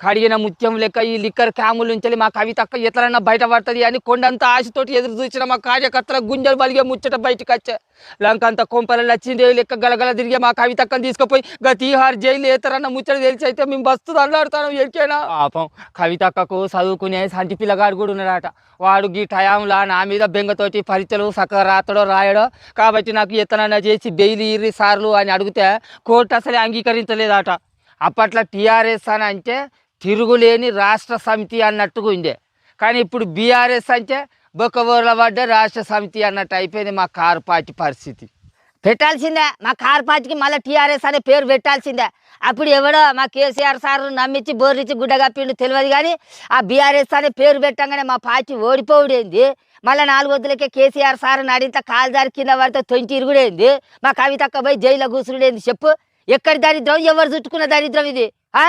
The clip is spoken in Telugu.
కడిగిన ముత్యం లెక్క ఈ లిక్కర్ క్యాముల నుంచి మా కవితక్క ఎట్లన్నా బయటపడుతుంది అని కొండంత ఆశతోటి ఎదురు చూసిన మా కార్యకర్తల గుంజలు బలిగే ముచ్చట బయటకు వచ్చా. లంకంత కొంపలు లచ్చిందేవి లెక్క గలగల తిరిగి మా కవితక్కని తీసుకుపోయి గా తీహార్ జైలు ఏతరన్న ముచ్చట తెలిసి అయితే మేము బస్తు అల్లాడుతాను ఎరికేనా? పాపం కవితక్కకు చదువుకునే సంటి పిల్లగాడు కూడా ఉన్నాడట. వాడు ఈ టయాంలా నా మీద బెంగతోటి పరీక్షలు సక్కగా రాతడో రాయడో. కాబట్టి నాకు ఎత్తనన్నా చేసి బెయిల్ ఇర్రి సార్లు అని అడిగితే కోర్టు అసలే అంగీకరించలేదట. అప్పట్లో టీఆర్ఎస్ అని అంటే తిరుగులేని రాష్ట్ర సమితి అన్నట్టుగా ఉండే. కానీ ఇప్పుడు బీఆర్ఎస్ అంటే బొక్కబోర్ల పడ్డ రాష్ట్ర సమితి అన్నట్టు అయిపోయింది మా కారు పార్టీ పరిస్థితి. పెట్టాల్సిందే. మా కార్ పార్టీకి మళ్ళీ టీఆర్ఎస్ అనే పేరు పెట్టాల్సిందే. అప్పుడు ఎవడో మా కేసీఆర్ సార్ నమ్మించి బోర్రిచ్చి గుడ్డ కప్పిండు తెలియదు కానీ ఆ బీఆర్ఎస్ అనే పేరు పెట్టంగానే మా పార్టీ ఓడిపోవుడేంది. మళ్ళీ నాలుగు వద్దులకే కేసీఆర్ సార్ నడింత కాలుదారి కింద పడితే తొంటి ఇరుగుడేంది. మా కవితక్క పోయి జైల్లో కూసురుడేంది చెప్పు. ఎక్కడి దరిద్రం? ఎవరు చుట్టుకున్న దరిద్రం ఇది? ఆ?